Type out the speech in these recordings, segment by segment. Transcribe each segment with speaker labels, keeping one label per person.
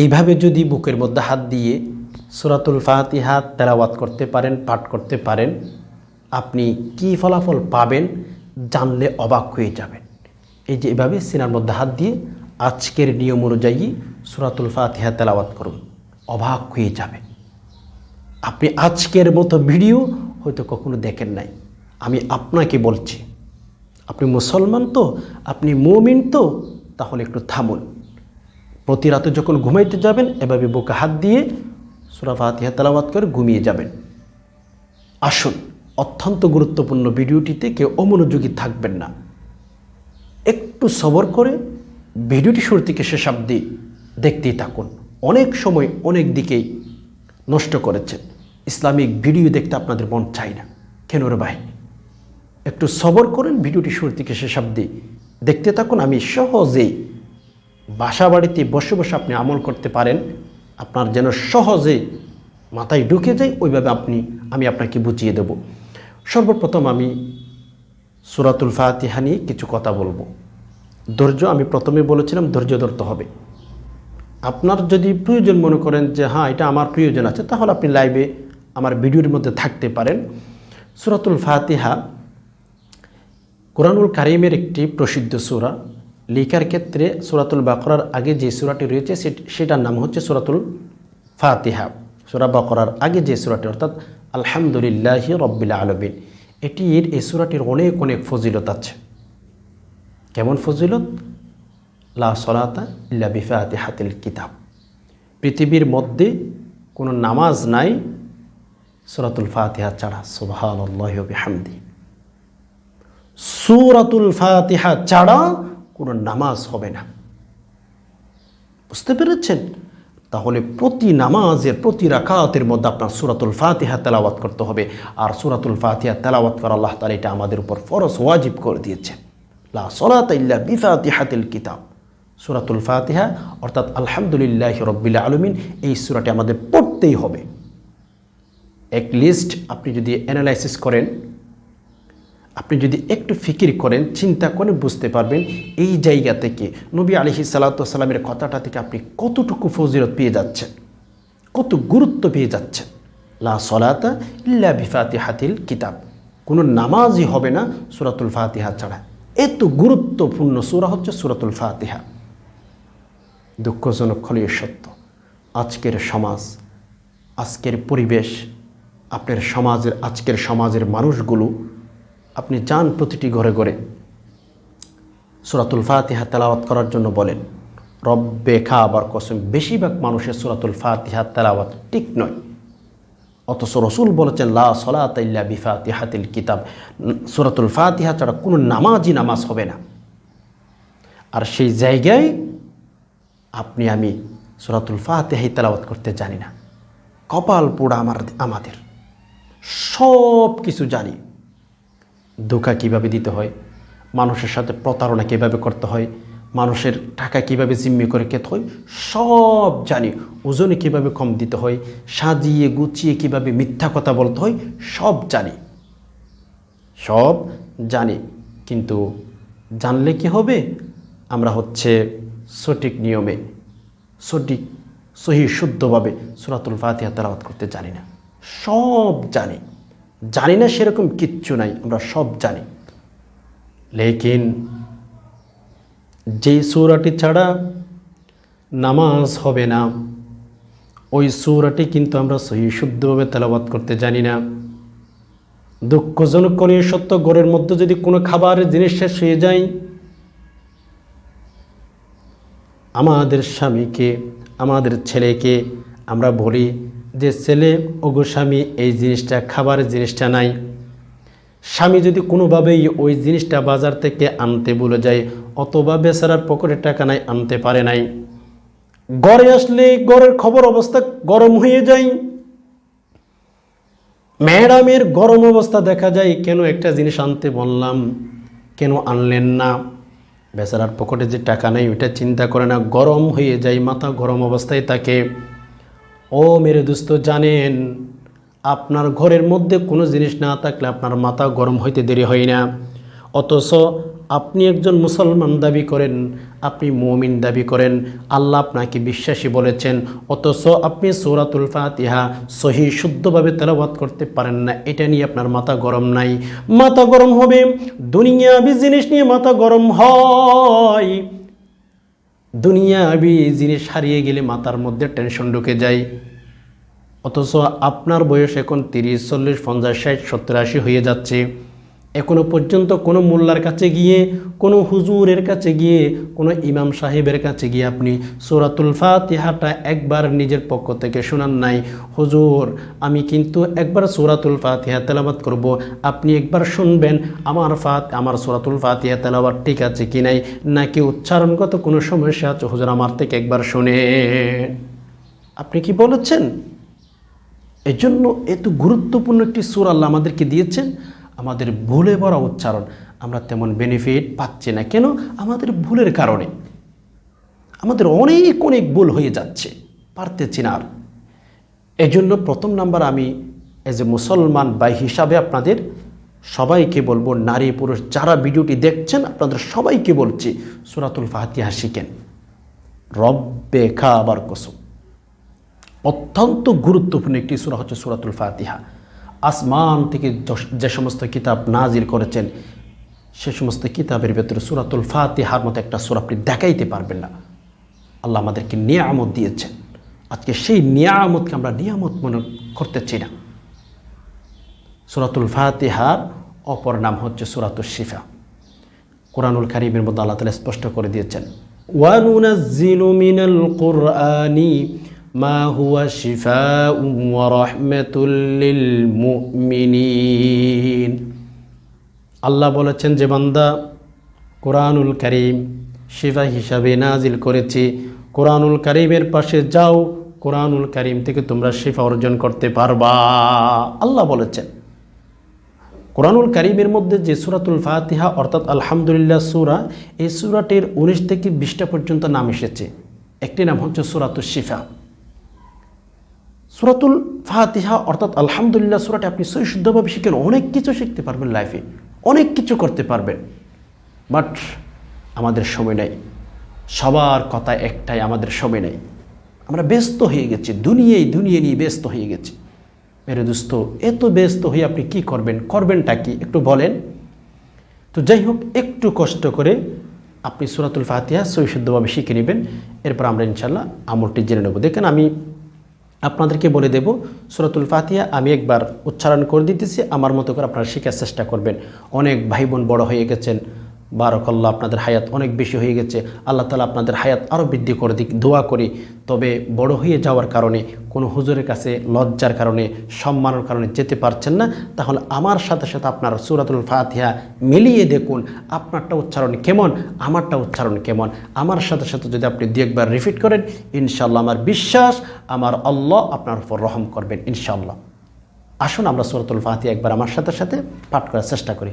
Speaker 1: এইভাবে যদি বুকের মধ্যে হাত দিয়ে সুরাতুল ফাতিহা তেলাওয়াত করতে পারেন, পাঠ করতে পারেন, আপনি কি ফলাফল পাবেন জানলে অবাক হয়ে যাবেন। এই যে এভাবে সিনার মধ্যে হাত দিয়ে আজকের নিয়ম অনুযায়ী সুরাতুল ফাতিহা তেলাওয়াত করুন, অবাক হয়ে যাবেন। আপনি আজকের মতো ভিডিও হয়তো কখনো দেখেন নাই। আমি আপনাকে বলছি, আপনি মুসলমান তো, আপনি মুমিন তো, তাহলে একটু থামুন। প্রতি রাতে যখন ঘুমাইতে যাবেন, এভাবে বুকে হাত দিয়ে সুরা ফাতিহা তেলাওয়াত করে ঘুমিয়ে যাবেন। আসুন, অত্যন্ত গুরুত্বপূর্ণ ভিডিওটিতে কেউ অমনোযোগী থাকবেন না। একটু সবর করে ভিডিওটি শুরু থেকে শেষ অব্দি দেখতেই থাকুন। অনেক সময় অনেক দিকেই নষ্ট করেছেন। ইসলামিক ভিডিও দেখতে আপনাদের মন চাই না। কেন রে ভাই? একটু সবর করেন, ভিডিওটি শুরু থেকে শেষ অব্দি দেখতে থাকুন। আমি সহজেই বাসা বাড়িতে বসে বসে আপনি আমল করতে পারেন, আপনার যেন সহজে মাথায় ঢুকে যায়, ওইভাবে আপনি, আমি আপনাকে বুঝিয়ে দেব। সর্বপ্রথম আমি সুরাতুল ফাতিহা নিয়ে কিছু কথা বলব। ধৈর্য, আমি প্রথমে বলেছিলাম ধৈর্য ধরতে হবে। আপনার যদি প্রয়োজন মনে করেন যে হ্যাঁ এটা আমার প্রয়োজন আছে, তাহলে আপনি লাইভে আমার ভিডিওর মধ্যে থাকতে পারেন। সুরাতুল ফাতিহা কোরআনুল কারিমের একটি প্রসিদ্ধ সুরা। লেখার ক্ষেত্রে সুরাতুল বাকরার আগে যে সুরাটি রয়েছে সেটার নাম হচ্ছে সুরাতুল ফাতিহা। সুরা বাকরার আগে যে সুরাটি, অর্থাৎ আলহামদুলিল্লাহ রব্বিল আলমিন, এটির এই সুরাটির অনেক অনেক ফজিলত আছে। কেমন ফজিলত? লা সলাতা ইল্লা বিফাতে হাতিল কিতাব। পৃথিবীর মধ্যে কোনো নামাজ নাই সুরাতুল ফাতিহা ছাড়া সুবহান আল্লাহ বিহামদি। সুরাতুল ফাতিহা ছাড়া কোনো নামাজ হবে না। বুঝতে পেরেছেন? তাহলে প্রতি নামাজের, প্রতি রাকাতের মধ্যে আপনার সুরাতুল ফাতিহা তেলাওয়াত করতে হবে। আর সুরাতুল ফাতিহা তেলাওয়াত করা আল্লাহ তালা এটা আমাদের উপর ফরজ, ওয়াজিব করে দিয়েছে লা সলাত ইল্লা বিফাতিহাতিল কিতাব। সুরাতুল ফাতিহা, অর্থাৎ আলহামদুলিল্লাহ রব্বিল আলমিন, এই সুরাটি আমাদের পড়তেই হবে। এক লিস্ট আপনি যদি অ্যানালাইসিস করেন আপনি যদি একটু ফিকির করেন, চিন্তা করে বুঝতে পারবেন এই জায়গা থেকে নবী আলহি সাল্লাতামের কথাটা থেকে আপনি কতটুকু ফজিরত পেয়ে যাচ্ছেন, কত গুরুত্ব পেয়ে যাচ্ছেন। লা সলাতা ইল্লা বিফাতি হাতিল কিতাব। কোনো নামাজই হবে না সুরাতুল ফাতিহা ছাড়া। এত গুরুত্বপূর্ণ সুরা হচ্ছে সুরাতুল ফাতিহা। দুঃখজনক খলীয় সত্য। আজকের সমাজ, আজকের পরিবেশ, আপনার সমাজের, আজকের সমাজের মানুষগুলো আপনি যান প্রতিটি ঘরে ঘরে। সুরাতুল ফাতিহা তেলাওয়াত করার জন্য বলেন, রব্বে খা আবার কসম, বেশিরভাগ মানুষের সুরাতুল ফাতিহা তেলাওয়াত ঠিক নয়। অথচ রসুল বলেছেন, লা সলাত ইল্লা বিফাতিহাতিল কিতাব। সুরাতুল ফাতিহা ছাড়া কোনো নামাজই নামাজ হবে না। আর সেই জায়গায় আপনি, আমি সুরাতুল ফাতিহাই তেলাওয়াত করতে জানি না। কপাল পোড়া আমার, আমাদের। সব কিছু জানি। ধোকা কীভাবে দিতে হয়? মানুষের সাথে প্রতারণা কীভাবে করতে হয়? মানুষের টাকা কীভাবে জিম্মি করে খেতে হয়? সব জানি। ওজনে কীভাবে কম দিতে হয়? সাজিয়ে গুছিয়ে কীভাবে মিথ্যা কথা বলতে হয়? সব জানি। সব জানি। কিন্তু জানলে কি হবে? আমরা হচ্ছে সঠিক নিয়মে, সঠিক, সহি, শুদ্ধভাবে সুরাতুল ফাতিহা তেলাওয়াত করতে জানি না। সব জানি। জানি না সেরকম কিচ্ছু নাই, আমরা সব জানি। লেকিন যেই সৌরাটি ছাড়া নামাজ হবে না, ওই সৌরাটি কিন্তু আমরা সহি শুদ্ধভাবে তেলাবাত করতে জানি না। দুঃখজনক করে সত্য ঘরের মধ্যে যদি কোনো খাবারের জিনিস শেষ হয়ে যায়, আমাদের স্বামীকে, আমাদের ছেলেকে আমরা বলি যে ছেলে, ওগো স্বামী, এই জিনিসটা খাবারের জিনিসটা নাই। স্বামী যদি কোনোভাবেই ওই জিনিসটা বাজার থেকে আনতে বলে যায়, অথবা বেচারার পকেটে টাকা নাই, আনতে পারে নাই। গড়ে আসলে ঘরের খবর অবস্থা গরম হয়ে যায়। ম্যাডামের গরম অবস্থা দেখা যায়, কেন একটা জিনিস আনতে বললাম, কেন আনলেন না? বেচারার পকেটে যে টাকা নেই, ওইটা চিন্তা করে না, গরম হয়ে যায়, মাথা গরম অবস্থায় থাকে। ও মেরে দোস্ত, জানেন, আপনার ঘরের মধ্যে কোনো জিনিস না থাকলে আপনার মাথা গরম হইতে দেরি হয় না। অথচ আপনি একজন মুসলমান দাবি করেন, আপনি মমিন দাবি করেন, আল্লাহ আপনাকে বিশ্বাসী বলেছেন। অথচ আপনি সৌরাতুল ফাতিহা সহি শুদ্ধভাবে তেলাবাদ করতে পারেন না, এটা নিয়ে আপনার মাথা গরম নাই। মাথা গরম হবে, দুনিয়াবি জিনিস নিয়ে মাথা গরম হয়। দুনিয়াবি জিনিস হারিয়ে গেলে মাথার মধ্যে টেনশন ঢুকে যায়। অথচ আপনার বয়স এখন তিরিশ, চল্লিশ, পঞ্চাশ, ষাট, সত্তর, আশি হয়ে যাচ্ছে। এখনও পর্যন্ত কোনো মোল্লার কাছে গিয়ে, কোনো হুজুরের কাছে গিয়ে, কোনো ইমাম সাহেবের কাছে গিয়ে আপনি সৌরাতুল ফাতিহাটা একবার নিজের পক্ষ থেকে শোনান নাই। হুজুর, আমি কিন্তু একবার সৌরাতুল ফাতিহা তেলাবাত করব। আপনি একবার শুনবেন, আমার ফাত, আমার সৌরাতুল ফাতিহা তেলাবাত ঠিক আছে কি নাই? নাকি উচ্চারণগত কোনো সমস্যা আছে? হুজুর, আমার থেকে একবার শুনে। আপনি কি বলেছেন? এই জন্য এত গুরুত্বপূর্ণ একটি সুর আল্লাহ আমাদেরকে দিয়েছেন। আমাদের ভুলে ভরা উচ্চারণ আমরা তেমন বেনিফিট পাচ্ছি না। কেন? আমাদের ভুলের কারণে। আমাদের অনেক অনেক ভুল হয়ে যাচ্ছে। পারতেছি না আর। এই জন্য প্রথম নাম্বার আমি এজ এ মুসলমান বাই হিসাবে আপনাদের সবাইকে বলব, নারী, পুরুষ, যারা ভিডিওটি দেখছেন, আপনাদের সবাইকে বলছি, সুরাতুল ফাতিহা শিখেন। রব্বে খা আবার কসম। অত্যন্ত গুরুত্বপূর্ণ একটি সুরা হচ্ছে সুরাতুল ফাতিহা। আসমান থেকে যে সমস্ত কিতাব নাজির করেছেন, সে সমস্ত কিতাবের ভেতরে সুরাতুল ফাতিহার মতো একটা সুরা আপনি দেখাইতে পারবেন না। আল্লাহ আমাদেরকে নিয়ামত দিয়েছেন। আজকে সেই নিয়ামতকে আমরা নিয়ামত মনে করতেছি না। সুরাতুল ফাতিহার অপর নাম হচ্ছে সুরাতুল শিফা। কোরআনুল কারিমের মধ্যে আল্লাহ তালা স্পষ্ট করে দিয়েছেন ওয়ানুনাজ্জিলু মিনাল কুরআনি শিফাউ ওয়া রাহমাতুল লিল মুমিনিন। আল্লাহ বলেছেন, যে বান্দা কোরআনুল কারিম শিফা হিসাবে নাজিল করেছি, কোরআনুল কারিমের পাশে যাও, কোরআনুল কারিম থেকে তোমরা শিফা অর্জন করতে পারবা। আল্লাহ বলেছেন। কোরআনুল কারিমের মধ্যে যে সুরাতুল ফাতিহা, অর্থাৎ আলহামদুলিল্লাহ সুরা, এই সুরাটির উনিশ থেকে বিশটা পর্যন্ত নাম এসেছে। একটি নাম হচ্ছে সুরাতুল শিফা। সুরাতুল ফাতিহা, অর্থাৎ আলহামদুলিল্লাহ সুরাটি আপনি সই শুদ্ধভাবে শিখেন, অনেক কিছু শিখতে পারবেন লাইফে অনেক কিছু করতে পারবেন। বাট আমাদের সময় নেই। সবার কথা একটাই, আমাদের সময় নেই। আমরা ব্যস্ত হয়ে গেছি, দুনিয়ায় দুনিয়া নিয়ে ব্যস্ত হয়ে গেছি। মেরে দোস্ত, এত ব্যস্ত হয়ে আপনি কি করবেন? করবেনটা কি? একটু বলেন। তো যাই হোক, একটু কষ্ট করে আপনি সুরাতুল ফাতিহা সৈশুদ্ধভাবে শিখে নেবেন। এরপর আমরা ইনশাল্লাহ আমলটি জেনে নেব। দেখেন আমি আপনাদেরকে বলে দেব, সুরাতুল ফাতিয়া আমি একবার উচ্চারণ করে দিতেছি, আমার মতো করে আপনারা শেখার চেষ্টা করবেন। অনেক ভাই বোন বড়ো হয়ে গেছেন বারকল্লা আপনাদের হায়াত অনেক বেশি হয়ে গেছে। আল্লাহ তালা আপনাদের হায়াত আরও বৃদ্ধি করে দিক, দোয়া করি। তবে বড় হয়ে যাওয়ার কারণে, কোনো হুজুরের কাছে লজ্জার কারণে, সম্মানের কারণে যেতে পারছেন না, তাহলে আমার সাথে সাথে আপনার সুরাতুল ফাতিহা মিলিয়ে দেখুন, আপনারটা উচ্চারণ কেমন, আমারটা উচ্চারণ কেমন। আমার সাথে সাথে যদি আপনি দু একবার রিপিট করেন ইনশাল্লাহ আমার বিশ্বাস, আমার আল্লাহ আপনার উপর রহম করবেন ইনশাল্লাহ আসুন আমরা সুরাতুল ফাতিহা একবার আমার সাথে সাথে পাঠ করার চেষ্টা করি।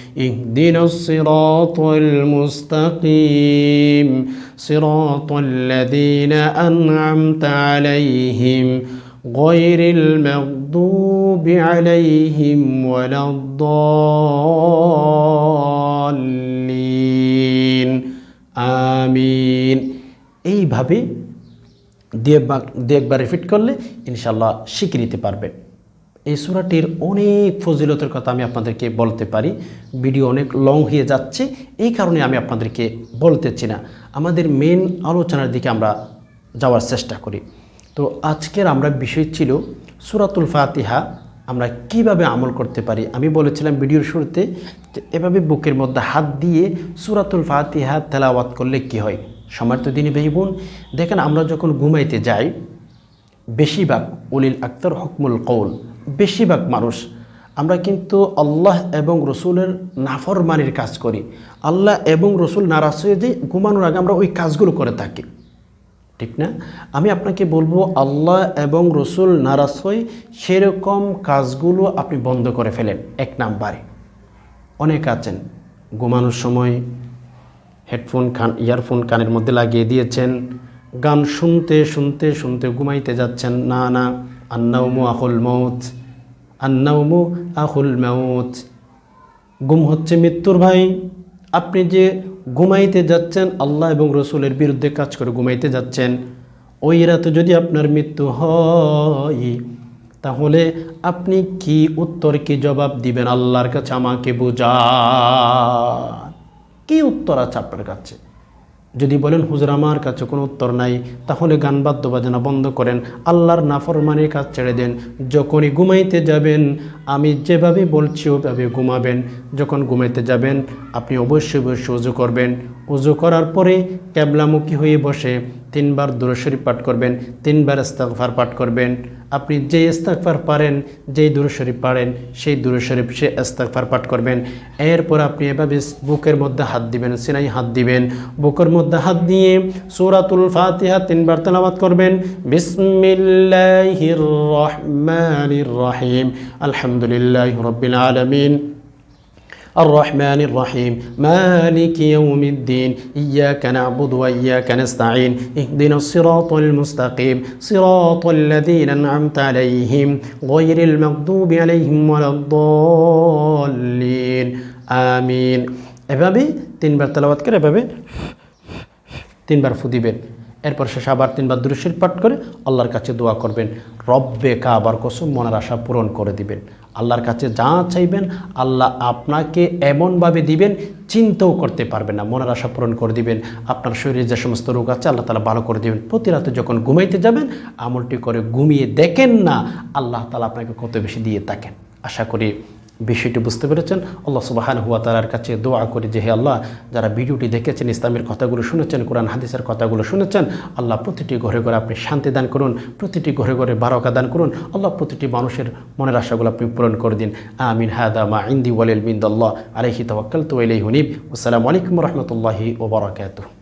Speaker 1: اهدنا الصراط المستقيم صراط الذين أنعمت عليهم غير المغضوب عليهم ولا الضالين আমিন এইভাবে দিয়ে দিয়ে একবার রিপিট করলে ইনশাল্লাহ শিখে নিতে পারবেন এই সুরাটির অনেক ফজিলতের কথা আমি আপনাদেরকে বলতে পারি। ভিডিও অনেক লং হয়ে যাচ্ছে, এই কারণে আমি আপনাদেরকে বলতেছি না। আমাদের মেন আলোচনার দিকে আমরা যাওয়ার চেষ্টা করি। তো আজকের আমরা বিষয় ছিল সুরাতুল ফাতিহা, আমরা কীভাবে আমল করতে পারি? আমি বলেছিলাম ভিডিওর শুরুতে এভাবে বুকের মধ্যে হাত দিয়ে সুরাতুল ফাতিহা তেলাওয়াত করলে কি হয়? সমার্থ দিনী ভাই বোন, দেখেন আমরা যখন ঘুমাইতে যাই, বেশিরভাগ উলিল আক্তার হকমুল কৌল বেশিরভাগ মানুষ, আমরা কিন্তু আল্লাহ এবং রসুলের নাফরমানির কাজ করি। আল্লাহ এবং রসুল নারাজ হয়ে যে ঘুমানোর আগে আমরা ওই কাজগুলো করে থাকি। ঠিক না? আমি আপনাকে বলব, আল্লাহ এবং রসুল নারাজ হয়ে সেরকম কাজগুলো আপনি বন্ধ করে ফেলেন। এক নাম্বারে। অনেক আছেন, ঘুমানোর সময় হেডফোন, কান, ইয়ারফোন কানের মধ্যে লাগিয়ে দিয়েছেন, গান শুনতে শুনতে শুনতে ঘুমাইতে যাচ্ছেন, না না আন্নাউমু আহুল মৌত আন্নাউমু আহুল মৌত গুম হচ্ছে মৃত্যুর ভাই। আপনি যে ঘুমাইতে যাচ্ছেন, আল্লাহ এবং রসুলের বিরুদ্ধে কাজ করে ঘুমাইতে যাচ্ছেন। ওই রাতে যদি আপনার মৃত্যু হয়, তাহলে আপনি কি উত্তর, কি জবাব দিবেন? আল্লাহর কাছে আমাকে বোঝা কি উত্তর আছে আপনার কাছে? যদি বলেন হুজরামার কাছে কোনো উত্তর নাই, তাহলে গান বাদ্য বাজনা বন্ধ করেন, আল্লাহর নাফরমানির কাজ ছেড়ে দেন। যখনই ঘুমাইতে যাবেন, আমি যেভাবে বলছি ওভাবে ঘুমাবেন। যখন ঘুমাইতে যাবেন, আপনি অবশ্যই অবশ্যই উজু করবেন। উজু করার পরে ক্যাবলামুখী হয়ে বসে তিনবার দুরশরীফ পাঠ করবেন, তিনবার ইস্তাগফার পাঠ করবেন। আপনি যে ইস্তাগফার পারেন, যেই দুরশরীফ পারেন, সেই দুরশরীফ সে ইস্তাগফার পাঠ করবেন। এরপর আপনি এভাবে বুকের মধ্যে হাত দিবেন, সিনাই হাত দিবেন। বুকের মধ্যে হাত দিয়ে সূরাতুল ফাতিহা তিনবার তেলাওয়াত করবেন। বিসমিল্লাহির রহমানির রহিম। আলহামদুলিল্লাহি রাব্বিল আলামিন। الرحمن الرحيم مالك يوم الدين إياك نعبد وإياك نستعين اهدنا الصراط المستقيم صراط الذين أنعمت عليهم غير المغضوب عليهم ولا الضالين آمين এভাবে তিনবার তেলাওয়াত করে এভাবে তিনবার ফু দিবেন এরপর শেষে আবার তিনবার দুরুশির পাঠ করে আল্লাহর কাছে দোয়া করবেন রব্বে কাবার কসম মনের আশা পূরণ করে দিবেন আল্লাহর কাছে যা চাইবেন আল্লাহ আপনাকে এমনভাবে দিবেন, চিন্তাও করতে পারবেন না। মনের আশা পূরণ করে দিবেন। আপনার শরীরে যে সমস্ত রোগ আছে, আল্লাহ তালা ভালো করে দিবেন। প্রতি রাতে যখন ঘুমাইতে যাবেন, আমলটি করে ঘুমিয়ে দেখেন না, আল্লাহ তালা আপনাকে কত বেশি দিয়ে থাকেন। আশা করি বিষয়টি বুঝতে পেরেছেন। আল্লাহ সুবাহান হুয়া তালার কাছে দোয়া করি যে হে আল্লাহ, যারা ভিডিওটি দেখেছেন, ইসলামের কথাগুলো শুনেছেন, কোরআন, হাদিসের কথাগুলো শুনেছেন, আল্লাহ প্রতিটি ঘরে ঘরে আপনি শান্তি দান করুন, প্রতিটি ঘরে ঘরে বারকা দান করুন, আল্লাহ প্রতিটি মানুষের মনের আশাগুলো আপনি পূরণ করে দিন। আমিন। হাদা মা ইন্দি ওয়ালিল বিন্দ আল্লাহ আলহি তওয়াক্কাল তো আলাই হুনিব আসসালামু আলাইকুম রহমতুল্লাহি ওবরাকাতুহ